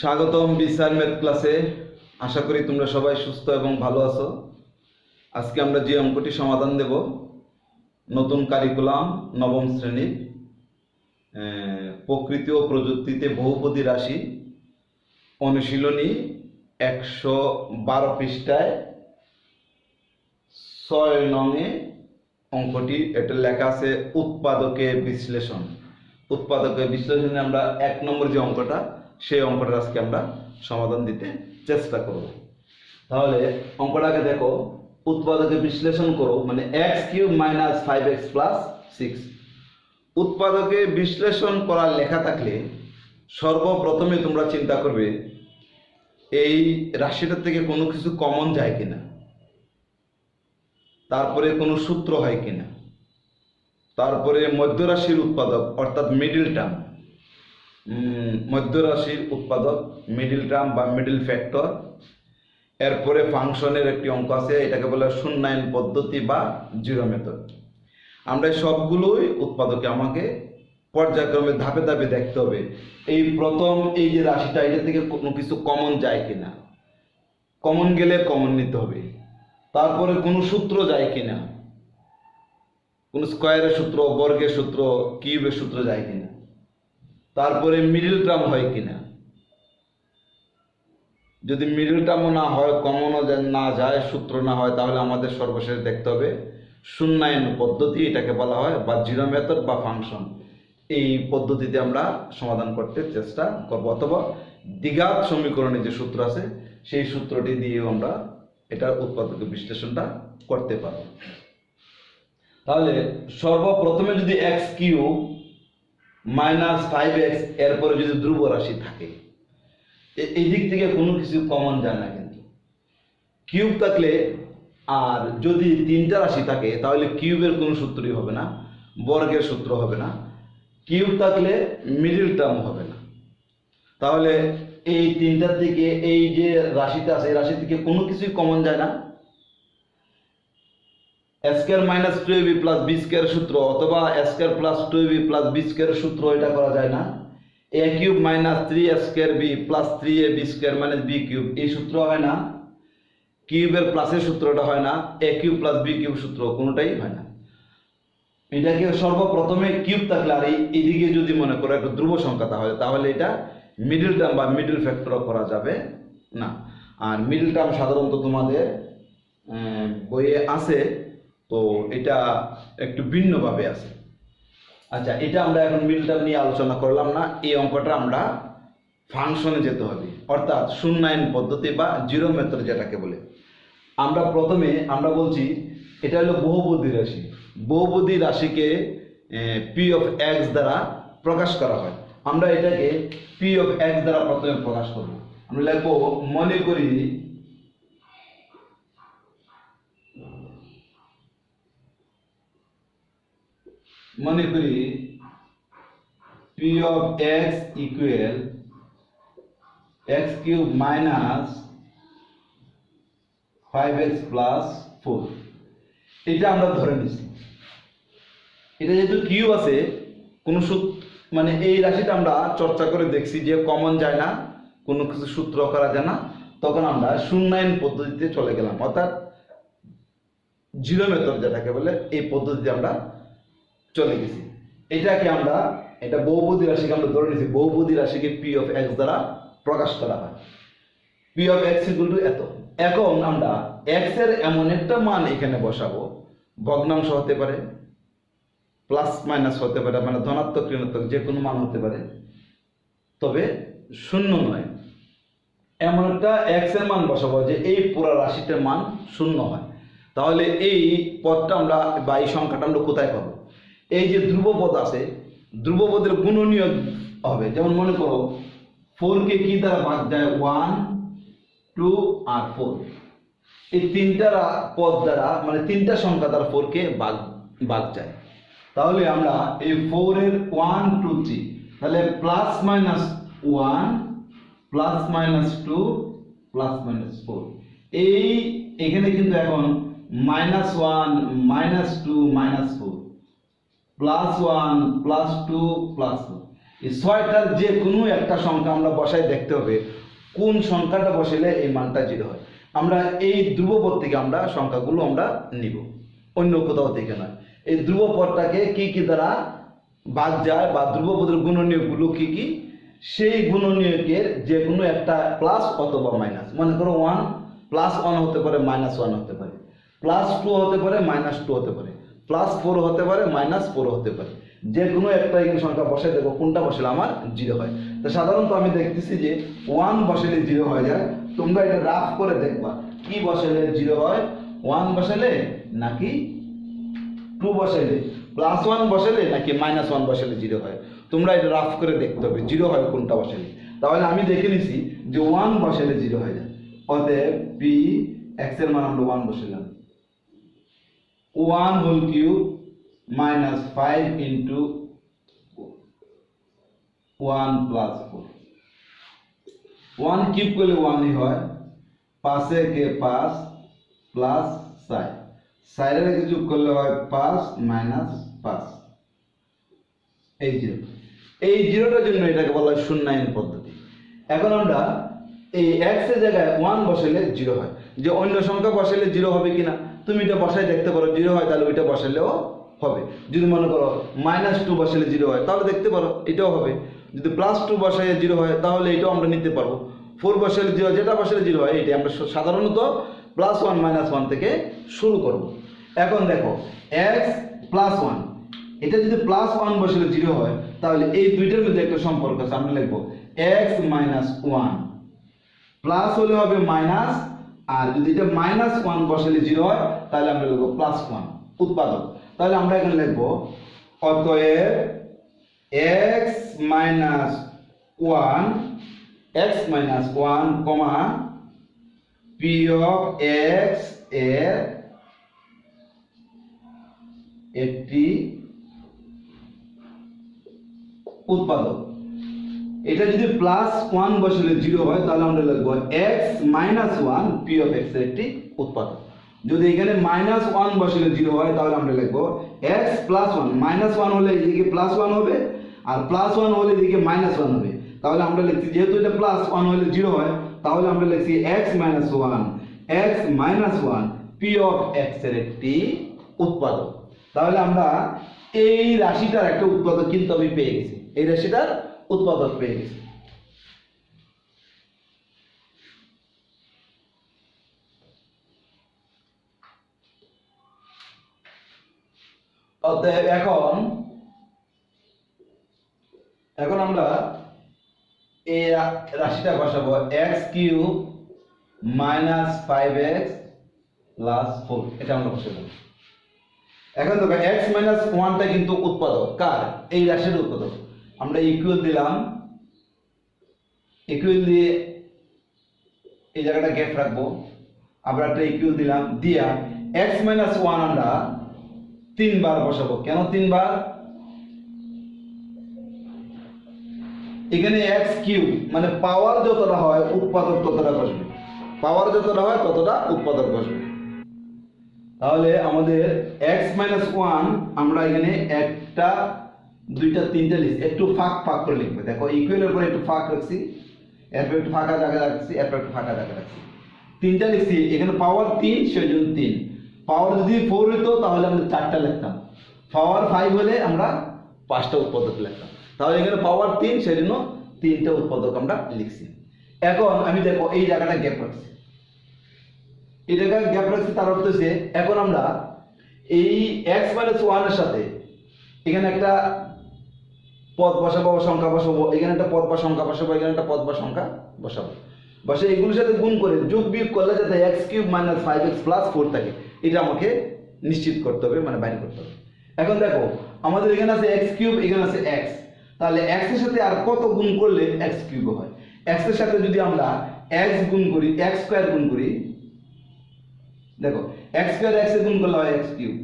স্বাগতম বিসার ম্যাথ ক্লাসে আশা করি তোমরা সবাই সুস্থ এবং ভালো আছো। আজকে আমরা যে অঙ্কটি সমাধান দেব, নতুন কারিকুলাম নবম শ্রেণির প্রকৃতি ও প্রযুক্তিতে বহুপদী রাশি, অনুশীলনী একশো বারো পৃষ্ঠায় ছয় নঙে অঙ্কটি, এটা লেখা আছে উৎপাদকে বিশ্লেষণ। উৎপাদকে বিশ্লেষণে আমরা এক নম্বর যে অঙ্কটা সেই অঙ্কটা আজকে আমরা সমাধান দিতে চেষ্টা করব। তাহলে অঙ্কটাকে দেখো, উৎপাদকে বিশ্লেষণ করো মানে X cube minus five X plus six উৎপাদকে বিশ্লেষণ করার লেখা থাকলে সর্বপ্রথমে তোমরা চিন্তা করবে, এই রাশিটার থেকে কোনো কিছু কমন যায় কিনা? তারপরে কোনো সূত্র হয় কিনা? তারপরে মধ্যরাশির উৎপাদক, অর্থাৎ মিডিল টার্ম মধ্যরাশির উৎপাদক মিডিল টার্ম বা মিডিল ফ্যাক্টর এরপরে ফাংশনের একটি অঙ্ক আছে, এটাকে বলে শূন্যায়ন পদ্ধতি বা জিরো মেথড আমরা সবগুলোই উৎপাদকে আমাকে পর্যায়ক্রমে ধাপে ধাপে দেখতে হবে, এই প্রথম এই যে রাশিটা এটা থেকে কোনো কিছু কমন যায় কিনা? কমন গেলে কমন নিতে হবে। তারপরে কোনো সূত্র যায় কিনা? কোন স্কোয়ারের সূত্র, বর্গের সূত্র কিউবের সূত্র যায় কিনা? তারপরে মিডিল টার্ম হয় কিনা? যদি মিডিল টার্মও না হয় কমনও না যায়, সূত্র না হয়, তাহলে আমাদের সর্বশেষ দেখতে হবে শূন্যায়ন পদ্ধতি, এটাকে বলা হয় বা জিরো মেথড বা ফাংশন এই পদ্ধতিতে আমরা সমাধান করতে চেষ্টা করব। অথবা দ্বিঘাত সমীকরণে যে সূত্র আছে, সেই সূত্রটি দিয়েও আমরা এটার উৎপাদক বিশ্লেষণটা করতে পারব। তাহলে সর্বপ্রথমে যদি X cube minus five X এরপরে যদি ধ্রুব রাশি থাকে। এই দিক থেকে কোনো কিছু কমন যায় না কিন্তু। কিউব থাকলে আর যদি তিনটা রাশি থাকে, তাহলে কিউবের কোনো সূত্রই হবে না, বর্গের সূত্র হবে না। কিউব থাকলে মিডিল টার্ম হবে না। তাহলে এই তিনটার থেকে এই যে রাশিটা আছে, এই রাশি থেকে কোনো কিছুই কমন যায় না। Square minus two A B plus B square সূত্র অথবা square plus two A B plus B square সূত্র, এটা করা যায় না। A cube minus three square B plus three A B square minus B cube, এই সূত্র হয় না। কিউবের প্লাসের সূত্রটা হয় না, A cube plus B cube সূত্র, কোনোটাই হয় না। এটাকে সর্বপ্রথমে কিউব থাকলে, আর এইদিকে যদি মনে করো একটা ধ্রুব সংখ্যা তাহলে তাহলে এটা মিডল টার্ম বা মিডল ফ্যাক্টর করা যাবে না। আর মিডল টার্ম সাধারণত তোমাদের বইয়ে আছে তো এটা একটু ভিন্নভাবে আছে। আচ্ছা এটা আমরা এখন মিলটা নিয়ে আলোচনা করলাম না, এই অঙ্কটা আমরা ফাংশনে যেতে হবে। অর্থাৎ শূন্যায়ন পদ্ধতি বা জিরো মেথড যেটাকে বলে। আমরা প্রথমে, আমরা বলছি, এটা হলো বহুপদী রাশি। বহুপদী রাশিকে পি অফ এক্স দ্বারা প্রকাশ করা হয়। আমরা এটাকে পি অফ এক্স দ্বারা প্রথমে প্রকাশ করব। আমরা লিখব, মনে করি মনে করি P of X equal X cube minus five X plus four এটা আমরা ধরে নিচ্ছি এটা যেহেতু কিউ আছে, কোনো সূত্র মানে এই রাশিটা আমরা চর্চা করে দেখছি যে কমন যায় না, কোনো কিছু সূত্র করা যায় না। তখন আমরা শূন্যায়ন পদ্ধতিতে চলে গেলাম। অর্থাৎ জিরো মেথড যেটাকে বলে, এই পদ্ধতিতে আমরা চলে গেছি। এটাকে আমরা, এটা বহুপদী রাশিকে আমরা ধরে নিয়েছি। বহুপদী রাশিকে পি অফ এক্স দ্বারা প্রকাশ করা হয়। P of X equal to এত। এখন আমরা এক্সের এমন একটা মান এখানে বসাবো। ভগ্নাংশ হতে পারে প্লাস মাইনাস হতে পারে মানে ধনাত্মক, ঋণাত্মক, যে কোনো মান হতে পারে। তবে শূন্য নয়। এমন একটা এক্সের মান বসাবো যে এই পুরো রাশিটার মান শূন্য হয়। তাহলে এই পদটা আমরা বা এই সংখ্যাটা আমরা কোথায় পাবো? এই যে ধ্রুবপদ আছে, ধ্রুবপদের গুণনীয় হবে। যেমন মনে করো ফোর কে দ্বারা ভাগ যায় ওয়ান, টু আর ফোর। এই তিনটা পদ দ্বারা মানে তিনটা সংখ্যা দ্বারা ফোর কে ভাগ ভাগ যায়। তাহলে আমরা এই ফোর এর ওয়ান, টু, থ্রি, তাহলে plus minus one, plus minus two, plus minus four. এই, এখানে কিন্তু এখন minus one, minus two, minus four. Plus one plus two plus এই ছয়টার যে কোনো একটা সংখ্যা আমরা বসাই দেখতে হবে, কোন সংখ্যাটা বসালে এই মানটা জিরো হয়। আমরা এই ধ্রুবপদ থেকে আমরা সংখ্যাগুলো আমরা নিব, অন্য কোথাও থেকে নয় এই ধ্রুবপদটাকে কি কি দ্বারা বাদ যায় বা ধ্রুবপদের গুণনীয়গুলো কি কি, সেই গুণনীয়কের যে কোনো একটা প্লাস অথবা মাইনাস মনে করো ওয়ান প্লাস ওয়ান হতে পারে মাইনাস ওয়ান হতে পারে। প্লাস টু হতে পারে মাইনাস টু হতে পারে। প্লাস ফোর হতে পারে মাইনাস ফোর হতে পারে। যে কোনো একটা এখানে সংখ্যা বসাই দেবো কোনটা বসালে আমার জিরো হয়। তো সাধারণত আমি দেখতেছি যে ওয়ান বসালে জিরো হয়ে যায়। তোমরা এটা রাফ করে দেখবা, কি বসালে জিরো হয়? ওয়ান বসালে নাকি টু বসাইলে প্লাস ওয়ান বসালে নাকি মাইনাস ওয়ান বসালে জিরো হয়? তোমরা এটা রাফ করে দেখতে হবে জিরো হয় কোনটা বসালে। তাহলে আমি দেখে নিছি যে ওয়ান বসালে জিরো হয়ে যায়। অতএব পি এক্সের মান আমরা ওয়ান বসালাম। One whole cube minus five into one plus four one cube করলে ওয়ানই হয় পাশে কে পাঁচ প্লাস সাই সাইডের রেখে যোগ করলে হয় পাঁচ মাইনাস পাঁচ। এই জিরো এই জিরোটার জন্য এটাকে বলা হয় শূন্যায়ন পদ্ধতি। এখন আমরা এই এক্সের জায়গায় ওয়ান বসালে জিরো হয়। যে অন্য সংখ্যা বসালে জিরো হবে কিনা? তুমি এটা বসাই দেখতে পারো, জিরো হয় তাহলে ওইটা বসালেও হবে। যদি মনে করো মাইনাস টু বসালে জিরো হয়, তাহলে দেখতে পারো এটাও হবে। যদি প্লাস টু বসালে জিরো হয়, তাহলে এটাও আমরা নিতে পারব। ফোর বসালে জিরো, যেটা বসালে জিরো হয়, এটাই আমরা সাধারণত প্লাস ওয়ান মাইনাস ওয়ান থেকে শুরু করব। এখন দেখো এক্স প্লাস ওয়ান এটা যদি প্লাস ওয়ান বসালে জিরো হয়, তাহলে এই দুইটার মধ্যে একটা সম্পর্ক আছে। আমরা লিখব এক্স মাইনাস ওয়ান প্লাস হলে হবে মাইনাস আর যদি এটা মাইনাস ওয়ান বসালে জিরো হয়, তাহলে আমরা লিখব প্লাস ওয়ান উৎপাদক। তাহলে আমরা এখানে লিখব, অতএব X minus one X minus one comma P of এক্সের একটি উৎপাদক। এটা যদি প্লাস ওয়ান বসলে জিরো হয়, তাহলে আমরা লিখব X minus one P of এক্সের একটি উৎপাদক। যদি এখানে মাইনাস ওয়ান বসলে জিরো হয়, তাহলে আমরা লিখব X plus one minus one হলে এদিকে প্লাস ওয়ান হবে, আর প্লাস ওয়ান হলে এদিকে মাইনাস ওয়ান হবে। তাহলে আমরা লিখছি, যেহেতু এটা প্লাস ওয়ান হলে জিরো হয়, তাহলে আমরা লিখছি X minus one X minus one P of এক্সের একটি উৎপাদক। তাহলে আমরা এই রাশিটার একটা উৎপাদক কিন্তু আমি পেয়ে গেছি। এই রাশিটার উৎপাদক পেয়ে অতএব এখন এখন আমরা এই রাশিটা বসাবো, X cube minus five X plus four, এটা আমরা বসাবো। এখন দেখো, এক্স মাইনাস ওয়ানটা কিন্তু উৎপাদক, কার? এই রাশির উৎপাদক। আমরা ইকুয়াল দিলাম ইকুয়াল দিয়ে এই জায়গাটা গ্যাপ রাখব। আবার একটা ইকুয়াল দিলাম, দিয়া এক্স মাইনাস ওয়ান আমরা তিনবার বসাবো। কেন তিনবার? এখানে এক্স কিউব মানে পাওয়ার যতটা হয়, উৎপাদক ততটা বসবে। পাওয়ার যতটা হয়, ততটা উৎপাদক বসবে। তাহলে আমাদের এক্স মাইনাস ওয়ান আমরা এখানে একটা দুইটা, তিনটা লিখছি একটু ফাঁক ফাঁক করে লিখবে। দেখো ইকুয়ালের পরে একটু ফাঁক রাখছি, এরপর একটু ফাঁকা জায়গা রাখছি, এরপর একটু ফাঁকা জায়গা রাখছি। তিনটা লিখছি, এখানে পাওয়ার তিন সেই জন্য তিন। পাওয়ার যদি ফোর হতো তাহলে আমরা চারটা লিখতাম। পাওয়ার ফাইভ হলে আমরা পাঁচটা উৎপাদক লিখতাম। তাহলে এখানে পাওয়ার তিন সেই জন্য তিনটা উৎপাদক আমরা লিখছি। এখন আমি দেখো, এই জায়গাটা গ্যাপ রাখছি। এই জায়গায় গ্যাপ রাখছি, তার অর্থ হচ্ছে, এখন আমরা এই এক্স মাইনাস ওয়ানের সাথে, এখানে একটা পদ বসাবো, সংখ্যা বসাবো, এখানে একটা পদ বা সংখ্যা বসাবো, এখানে একটা পদ বা সংখ্যা বসাবো। বসে এগুলোর সাথে গুণ করে যোগ বিয়োগ করলে যাতে X cube minus five X plus four থাকে, এটা আমাকে নিশ্চিত করতে হবে মানে বাইর করতে হবে। এখন দেখো, আমাদের এখানে আছে এক্স কিউব, এখানে আছে এক্স তাহলে এক্সের সাথে আর কত গুণ করলে এক্স কিউব হয়? এক্সের সাথে যদি আমরা এক্স গুণ করি এক্স স্কোয়ার গুণ করি, দেখো এক্স স্কোয়ার এক্স এ গুণ করলে হয় এক্স কিউব।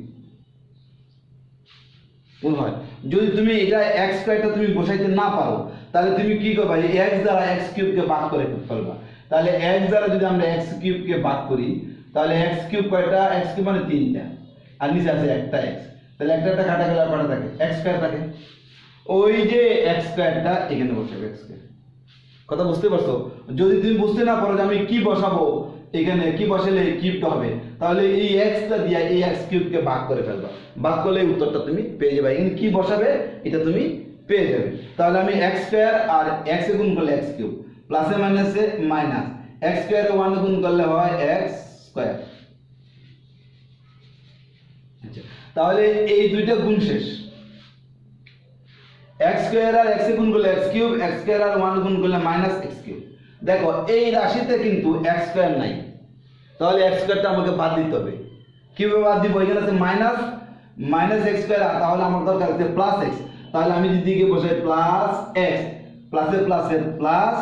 গুণ হয়। যদি তুমি এটা এক্স স্কোয়ারটা তুমি বসাইতে না পারো, তাহলে তুমি কি করবা? এই এক্স দ্বারা এক্স কিউবকে ভাগ করে ফেলবা। তাহলে এক্স দ্বারা যদি আমরা এক্স কিউবকে ভাগ করি, তাহলে এক্স কিউব কয়টা? এক্স কিউব মানে তিনটা। আর নিচে আছে একটা এক্স তাহলে একটা একটা কাটা গেলে কটা থাকে। এক্স স্কোয়ার থাকে। ওই যে এক্স স্কোয়ারটা এখানে বসাবে এক্স স্কোয়ার কথা বুঝতে পারছ? যদি তুমি বুঝতে না পারো যে আমি কি বসাবো এখানে কি বসালে কিউবটা হবে? তাহলে এই এক্সটা দিয়ে এই এক্স কিউবকে ভাগ করে ফেলবা। ভাগ করলে উত্তরটা তুমি পেয়ে যাবে। এখানে কি বসাবে? এটা তুমি পেয়ে যাবে। তাহলে আমি এক্স স্কোয়ার আর এক্স গুণ করলে এক্স কিউব প্লাসে মাইনাসে মাইনাস এক্স স্কোয়ারে ওয়ান গুণ করলে হয় এক্স স্কোয়ার আচ্ছা তাহলে এই দুইটা গুণ শেষ। এক্স স্কোয়ার আর এক্স গুণ করলে এক্স কিউব এক্স স্কোয়ার আর ওয়ান গুণ করলে মাইনাস এক্স কিউব দেখো, এই রাশিতে কিন্তু এক্স স্কোয়ার নাই। তাহলে এক্স স্কোয়ারটা আমাকে বাদ দিতে হবে। কীভাবে বাদ দিব? এখানে আছে মাইনাস মাইনাস এক্স স্কোয়ার তাহলে আমার দরকার আছে প্লাস এক্স তাহলে আমি যদি দিকে বসাই প্লাস এক্স প্লাসে প্লাসের প্লাস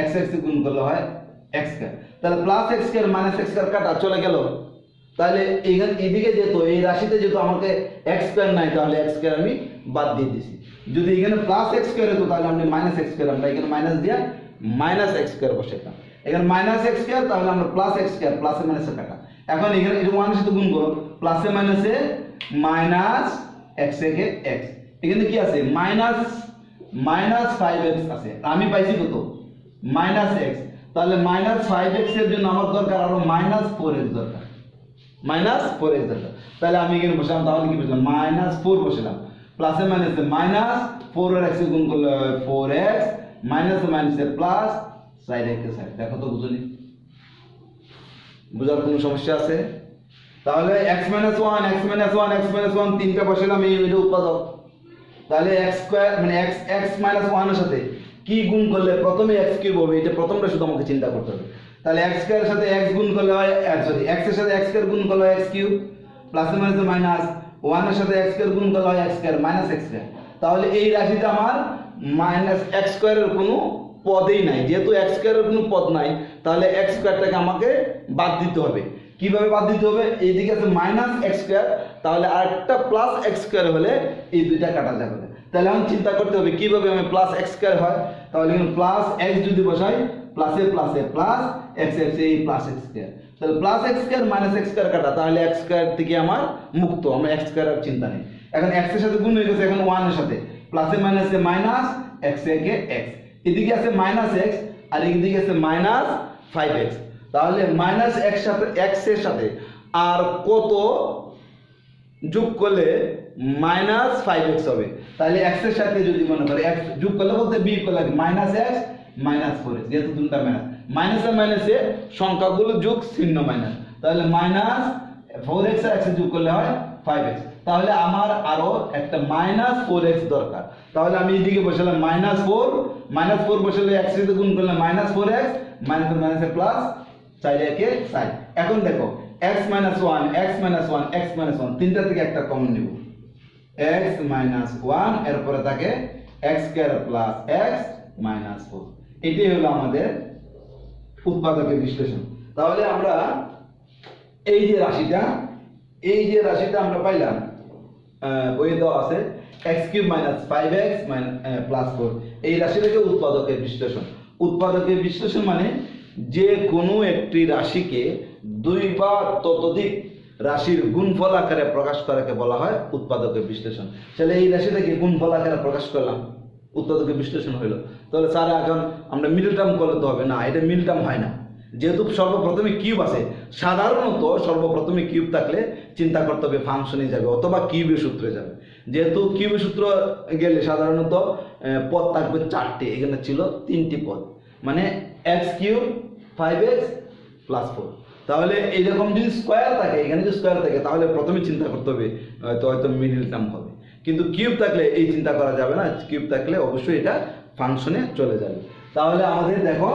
এক্স এক্স গুণ করলে হয় এক্স স্কোয়ার তাহলে plus X square minus X square কাটা, চলে গেল। তাহলে এইখানে এদিকে যেত এই রাশিতে যেহেতু আমাকে এক্স স্কোয়ার নাই, তাহলে এক্স স্কোয়ার আমি বাদ দিয়ে দিছি। যদি এখানে প্লাস এক্স স্কোয়ার হতো, তাহলে আমি মাইনাস এক্স স্কোয়ার আমরা এখানে মাইনাস দিয়ে মাইনাস এক্স স্কোয়ার বসাইতাম এখানে মাইনাস এক্স স্কোয়ার তাহলে আমরা প্লাস এক্স স্কোয়ার প্লাসে মাইনাসে কাটা এখন এখানে এটা ওয়ানের সাথে গুণ করো। প্লাসে মাইনাসে মাইনাস এক্স একে এক্স এখানে কি আছে? মাইনাস মাইনাস ফাইভ এক্স আছে। আমি পাইছি কত? মাইনাস এক্স তাহলে মাইনাস ফাইভ এক্সের জন্য আমার দরকার আরও মাইনাস ফোর এক্স দরকার। মাইনাস ফোর এক্স দরকার। তাহলে আমি এখানে বসলাম, তাহলে কি বসলাম মাইনাস ফোর বসলাম। প্লাসে মাইনাসে মাইনাস ফোর এর এক্স গুণ করলে ফোর এক্স মাইনাস মাইনাসে প্লাস সাইড এক্স সাইড। দেখো তো বুঝলি বুঝার কোনো সমস্যা আছে? তাহলে X minus one X minus one X minus one তিনটা বসালাম, এই এটা উৎপাদক। তাহলে এক্স স্কোয়ার মানে এক্স এক্স মাইনাস ওয়ানের সাথে কি গুণ করলে প্রথমে এক্স কিউব হবে? এটা প্রথমটা শুধু আমাকে চিন্তা করতে হবে। তাহলে এক্স স্কোয়ারের সাথে এক্স গুণ করলে হয় সরি এক্সের সাথে এক্স স্কোয়ার গুণ করলে হয় X cube plus minus minus ওয়ানের সাথে এক্স স্কোয়ার গুণ করলে হয় X square minus X square তাহলে এই রাশিটা আমার মাইনাস এক্স স্কোয়ারের কোনো পদেই নাই। যেহেতু এক্স স্কোয়ারের কোনো পদ নাই, তাহলে এক্স স্কোয়ারটাকে আমাকে বাদ দিতে হবে। কীভাবে বাদ দিতে হবে? এইদিকে আছে মাইনাস এক্স স্কোয়ার তাহলে আরেকটা প্লাস এক্স স্কোয়ার হলে এই দুইটা কাটা যাবে। তাহলে আমি চিন্তা করতে হবে, কীভাবে আমি প্লাস এক্স স্কোয়ার হয়? তাহলে এখানে প্লাস এক্স যদি বসাই প্লাসে প্লাসে প্লাস এক্স এক্স এই প্লাস এক্স স্কোয়ার তাহলে plus X square minus X square কাটা, তাহলে এক্স স্কোয়ার থেকে আমার মুক্ত। আমার এক্স স্কোয়ার আর চিন্তা নেই। এখন এক্সের সাথে গুণ হয়ে গেছে, এখন ওয়ানের সাথে। প্লাসে মাইনাসে মাইনাস এক্স একে এক্স এদিকে আছে মাইনাস এক্স আর এদিকে আছে মাইনাস ফাইভ এক্স তাহলে মাইনাস এক্স সাথে এক্সের সাথে আর কত যোগ করলে মাইনাস ফাইভ এক্স হবে। তাহলে এক্সের সাথে যদি মনে করে এক্স যোগ করলে বলতে বি করলে minus X minus four X যেহেতু দুটা মাইনাস মাইনাসে মাইনাসে সংখ্যাগুলো যোগ চিহ্ন মাইনাস তাহলে মাইনাস ফোর এক্স আর এক্স যোগ করলে হয় ফাইভ এক্স তাহলে আমার আরও একটা মাইনাস ফোর এক্স দরকার। তাহলে আমি এদিকে বসালাম মাইনাস ফোর মাইনাস ফোর বসালে এক্স সাথে গুণ করলে মাইনাস ফোর এক্স মাইনাস মাইনাসে প্লাস চার একে সাইড এখন দেখো X minus one X minus one X minus one তিনটা থেকে একটা কমন নিব। এক্স মাইনাস ওয়ান এরপরে থাকে X square plus X minus four এটাই হলো আমাদের উৎপাদকের বিশ্লেষণ। তাহলে আমরা এই যে রাশিটা এই যে রাশিটা আমরা পাইলাম বইয়ে দেওয়া আছে X cube minus five X plus four এই রাশিটাকে উৎপাদকের বিশ্লেষণ। উৎপাদকের বিশ্লেষণ মানে যে কোনো একটি রাশিকে দুই বা ততোধিক রাশির গুণফল আকারে প্রকাশ করাকে বলা হয় উৎপাদকের বিশ্লেষণ। তাহলে এই রাশিটাকে গুণফল আকারে প্রকাশ করলাম, উৎপাদকের বিশ্লেষণ হইল। তাহলে স্যার এখন আমরা মিডল টার্ম করলে তো হবে না, এটা মিডল টার্ম হয় না। যেহেতু সর্বপ্রথমে কিউব আছে, সাধারণত সর্বপ্রথমে কিউব থাকলে চিন্তা করতে হবে ফাংশনে যাবে অথবা কিউবের সূত্রে যাবে। যেহেতু কিউবের সূত্র গেলে সাধারণত পদ থাকবে চারটে, এখানে ছিল তিনটি পদ। মানে X cube five X plus four তাহলে এইরকম যদি স্কোয়ার থাকে, এখানে যদি স্কোয়ার থাকে, তাহলে প্রথমে চিন্তা করতে হবে, হয়তো হয়তো মিডিল টার্ম হবে। কিন্তু কিউব থাকলে এই চিন্তা করা যাবে না কিউব থাকলে অবশ্যই এটা ফাংশনে চলে যাবে। তাহলে আমাদের দেখো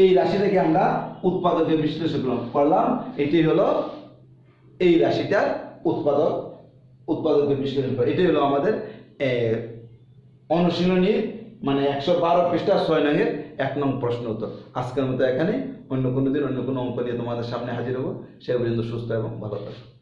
এই রাশি থেকে আমরা উৎপাদকের বিশ্লেষণ করলাম। এটি হলো এই রাশিটার উৎপাদক, উৎপাদকের বিশ্লেষণ করা। এটাই হলো আমাদের অনুশীলনীর মানে একশো বারো পৃষ্ঠা ছয় নঙের এক নং প্রশ্ন উত্তর। আজকের মতো এখানে অন্য কোনো দিন অন্য কোনো অঙ্ক নিয়ে তোমাদের সামনে হাজির হব। সে পর্যন্ত সুস্থ এবং ভালো থাকো।